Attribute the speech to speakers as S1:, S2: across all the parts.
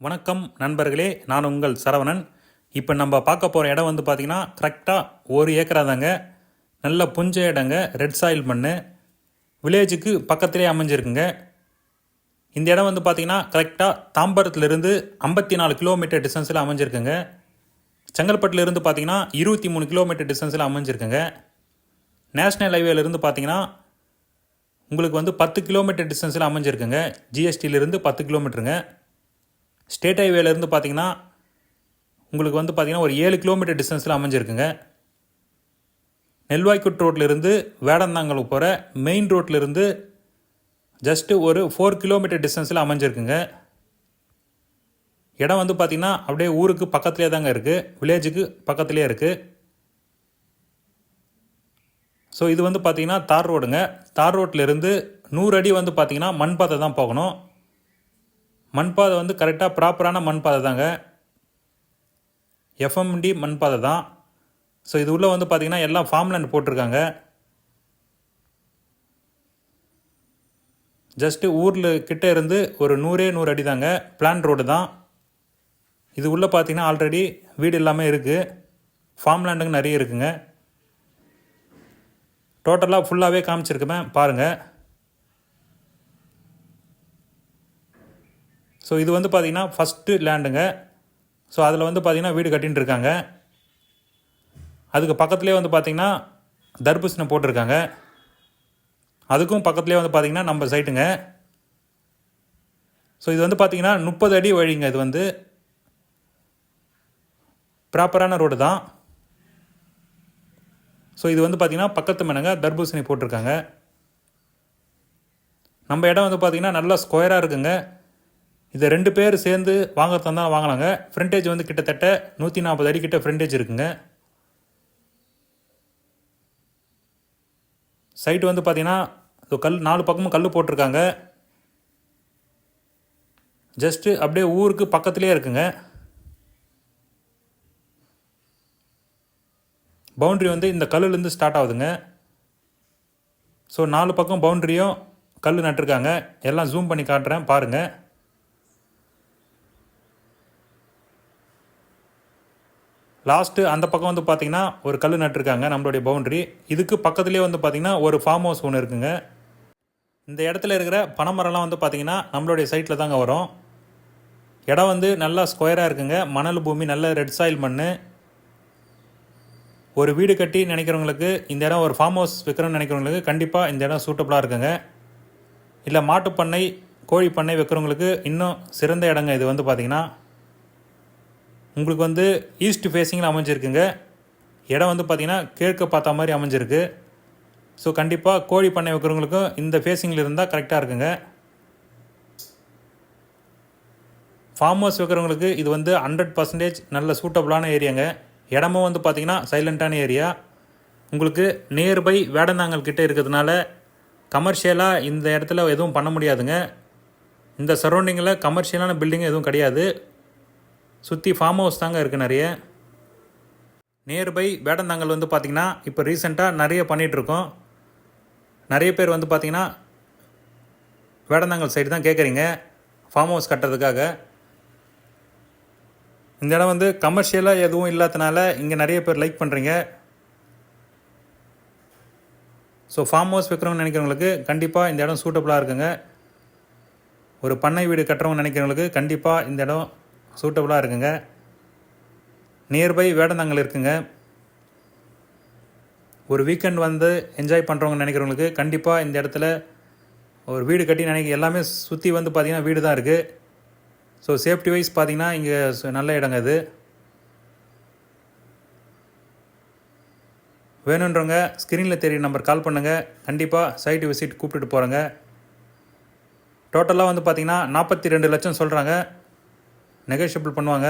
S1: வணக்கம் நண்பர்களே நான் உங்கள் சரவணன். இப்போ நம்ம பார்க்க போகிற இடம் வந்து பார்த்திங்கன்னா கரெக்டாக ஒரு ஏக்கரா தாங்க. நல்ல புஞ்ச இடங்க ரெட் சாயில் மண் வில்லேஜுக்கு பக்கத்திலே அமைஞ்சிருக்குங்க. இந்த இடம் வந்து பார்த்திங்கன்னா கரெக்டாக தாம்பரத்துலேருந்து ஐம்பத்தி நாலு கிலோமீட்டர் டிஸ்டன்ஸில் அமைஞ்சிருக்குங்க. செங்கல்பட்டுலேருந்து பார்த்தீங்கன்னா இருபத்தி மூணு கிலோமீட்டர் டிஸ்டன்ஸில் அமைஞ்சிருக்குங்க. நேஷ்னல் ஹைவேலேருந்து பார்த்தீங்கன்னா உங்களுக்கு வந்து பத்து கிலோமீட்டர் டிஸ்டன்ஸில் அமைஞ்சிருக்குங்க. ஜிஎஸ்டியிலேருந்து பத்து கிலோமீட்டருங்க ஸ்டேட் ஹைவேலேருந்து பார்த்தீங்கன்னா உங்களுக்கு வந்து பார்த்தீங்கன்னா ஒரு ஏழு கிலோமீட்டர் டிஸ்டன்ஸில் அமைஞ்சிருக்குங்க. நெல்வாய்க்குட் ரோட்லேருந்து வேடந்தாங்கல் போகிற மெயின் ரோட்லேருந்து ஜஸ்ட்டு ஒரு ஃபோர் கிலோமீட்டர் டிஸ்டன்ஸில் அமைஞ்சிருக்குங்க. இடம் வந்து பார்த்திங்கன்னா அப்படியே ஊருக்கு பக்கத்துலேயே தாங்க இருக்குது வில்லேஜுக்கு பக்கத்துலேயே இருக்குது ஸோ இது வந்து பார்த்தீங்கன்னா தார் ரோடுங்க. தார் ரோட்லேருந்து நூறு அடி வந்து பார்த்தீங்கன்னா மண் பாதை தான் போகணும். மண் பாதை வந்து கரெக்டாக ப்ராப்பரான மண் பாதை தாங்க. எஃப்எம்டி மண் பாதை தான். ஸோ இது உள்ளே வந்து பார்த்திங்கன்னா எல்லாம் ஃபார்ம்லேண்ட் போட்டிருக்காங்க. ஜஸ்ட்டு ஊரில் கிட்டே இருந்து ஒரு நூறே நூறு அடி தாங்க. பிளான் ரோடு தான். இது உள்ளே பார்த்தீங்கன்னா ஆல்ரெடி வீடு எல்லாமே இருக்குது ஃபார்ம்லேண்டுங்க நிறைய இருக்குங்க. டோட்டலாக ஃபுல்லாகவே காமிச்சிருக்குமே பாருங்கள் ஸோ இது வந்து பார்த்திங்கன்னா ஃபஸ்ட்டு லேண்டுங்க ஸோ அதில் வந்து பார்த்திங்கன்னா வீடு கட்டின்னு இருக்காங்க. அதுக்கு பக்கத்துலேயே வந்து பார்த்தீங்கன்னா தர்பூசணி போட்டிருக்காங்க. அதுக்கும் பக்கத்துலேயே வந்து பார்த்தீங்கன்னா நம்ம சைட்டுங்க ஸோ இது வந்து பார்த்தீங்கன்னா முப்பது அடி வழிங்க இது வந்து. ப்ராப்பரான ரோடு தான். ஸோ இது வந்து பார்த்திங்கன்னா பக்கத்து மனங்க தர்பூசணி போட்டிருக்காங்க. நம்ம இடம் வந்து பார்த்திங்கன்னா நல்லா ஸ்கொயராக இருக்குங்க. இது ரெண்டு பேர் சேர்ந்து வாங்குறதா தான் வாங்கினாங்க. ஃப்ரண்டேஜ் வந்து கிட்டத்தட்ட நூற்றி நாற்பது அடி கிட்ட ஃப்ரண்டேஜ் இருக்குங்க. சைட்டு வந்து பார்த்தீங்கன்னா கல் நாலு பக்கமும் கல் போட்டிருக்காங்க. ஜஸ்ட்டு அப்படியே ஊருக்கு பக்கத்துலேயே இருக்குங்க. பவுண்ட்ரி வந்து இந்த கல்லுலேருந்து ஸ்டார்ட் ஆகுதுங்க. ஸோ நாலு பக்கம் பவுண்ட்ரியும் கல் நட்டிருக்காங்க. எல்லாம் ஜூம் பண்ணி காட்டுறேன் பாருங்கள் லாஸ்ட்டு அந்த பக்கம் வந்து பார்த்தீங்கன்னா ஒரு கல் நட்டுருக்காங்க நம்மளுடைய பவுண்ட்ரி இதுக்கு பக்கத்துலேயே வந்து பார்த்திங்கன்னா ஒரு ஃபார்ம் ஹவுஸ் ஒன்று இருக்குங்க. இந்த இடத்துல இருக்கிற பனைமரம்லாம் வந்து பார்த்திங்கன்னா நம்மளுடைய சைட்டில் தாங்க வரும். இடம் வந்து நல்லா ஸ்கொயராக இருக்குங்க. மணல் பூமி நல்ல ரெட் சாயில் மண் ஒரு வீடு கட்டி நினைக்கிறவங்களுக்கு இந்த இடம் ஒரு ஃபார்ம் ஹவுஸ் வைக்கிறோன்னு நினைக்கிறவங்களுக்கு கண்டிப்பாக இந்த இடம் சூட்டபுளாக இருக்குங்க. இல்லை மாட்டுப்பண்ணை கோழி பண்ணை வைக்கிறவங்களுக்கு இன்னும் சிறந்த இடங்க இது வந்து பார்த்திங்கன்னா உங்களுக்கு வந்து ஈஸ்ட் ஃபேஸிங்கில் அமைஞ்சிருக்குங்க. இடம் வந்து பார்த்திங்கன்னா கிழக்கு பார்த்த மாதிரி அமைஞ்சிருக்கு. ஸோ கண்டிப்பாக கோழி பண்ணை வைக்கிறவங்களுக்கும் இந்த ஃபேஸிங்கில் இருந்தால் கரெக்டாக இருக்குங்க. ஃபார்ம் ஹவுஸ் வைக்கிறவங்களுக்கு இது வந்து ஹண்ட்ரட் பர்சன்டேஜ் நல்ல சூட்டபுளான ஏரியாங்க இடமும் வந்து பார்த்திங்கன்னா சைலண்ட்டான ஏரியா உங்களுக்கு நியர்பை வேடந்தாங்கல் கிட்டே இருக்கிறதுனால கமர்ஷியலாக இந்த இடத்துல எதுவும் பண்ண முடியாதுங்க. இந்த சரௌண்டிங்கில் கமர்ஷியலான பில்டிங் எதுவும் கிடையாது. சுற்றி ஃபார்ம் ஹவுஸ் தாங்க இருக்குது நிறைய. நியர்பை வேடந்தாங்கல் வந்து பார்த்திங்கன்னா இப்போ ரீசெண்டாக நிறைய பண்ணிகிட்ருக்கோம் நிறைய பேர் வந்து பார்த்திங்கன்னா வேடந்தாங்கல் சைடு தான் கேட்குறீங்க ஃபார்ம் ஹவுஸ் கட்டுறதுக்காக. இந்த இடம் வந்து கமர்ஷியலாக எதுவும் இல்லாதனால இங்கே நிறைய பேர் லைக் பண்ணுறீங்க ஸோ ஃபார்ம் ஹவுஸ் வைக்கிறவங்க நினைக்கிறவங்களுக்கு கண்டிப்பாக இந்த இடம் சூட்டபுளாக இருக்குங்க. ஒரு பண்ணை வீடு கட்டுறவங்க நினைக்கிறவங்களுக்கு கண்டிப்பாக இந்த இடம் சூட்டபுளாக இருக்குங்க. நியர்பை வேடந்தாங்கல் இருக்குங்க. ஒரு வீக்கெண்ட் வந்து என்ஜாய் பண்ணுறவங்க நினைக்கிறவங்களுக்கு கண்டிப்பாக இந்த இடத்துல ஒரு வீடு கட்டி நினைக்க எல்லாமே சுற்றி வந்து பார்த்திங்கன்னா வீடு தான் இருக்குது ஸோ சேஃப்டி வைஸ் பார்த்தீங்கன்னா இங்கே நல்ல இடங்க இது. வேணுன்றவங்க ஸ்க்ரீனில் தெரியும் நம்பர் கால் பண்ணுங்கள் கண்டிப்பாக சைட்டு விசிட் கூப்பிட்டுட்டு போகிறேங்க டோட்டலாக வந்து பார்த்திங்கன்னா நாற்பத்தி ரெண்டு லட்சம் சொல்கிறாங்க நெகோஷியபிள் பண்ணுவாங்க.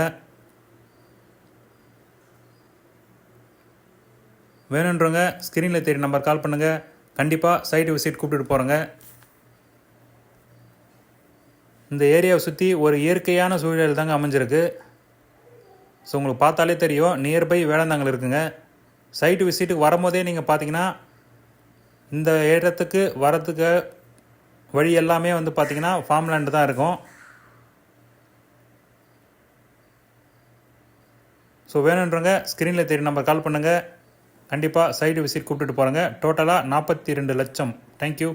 S1: வேணுன்றவங்க ஸ்க்ரீனில் தெரிய நம்பர் கால் பண்ணுங்கள் கண்டிப்பாக சைட் விசிட் கூப்பிட்டுட்டு போகிறேங்க இந்த ஏரியாவை சுற்றி ஒரு இயற்கையான சூழல் தாங்க அமைஞ்சிருக்கு. ஸோ உங்களுக்கு பார்த்தாலே தெரியும் நியர்பை வேளாந்தாங்கல் இருக்குங்க. சைட்டு விசிட்டுக்கு வரும்போதே நீங்கள் பார்த்தீங்கன்னா இந்த இடத்துக்கு வரத்துக்கு வழி எல்லாமே வந்து பார்த்திங்கன்னா ஃபார்ம்லேண்டு தான் இருக்கும். ஸோ வேணுன்றவங்க ஸ்க்ரீனில் தெரியும் நம்பர் கால் பண்ணுங்கள் கண்டிப்பாக சைடு விசிட் கூப்பிட்டுட்டு போகிறேங்க டோட்டலாக நாற்பத்தி ரெண்டு லட்சம். தேங்க்யூ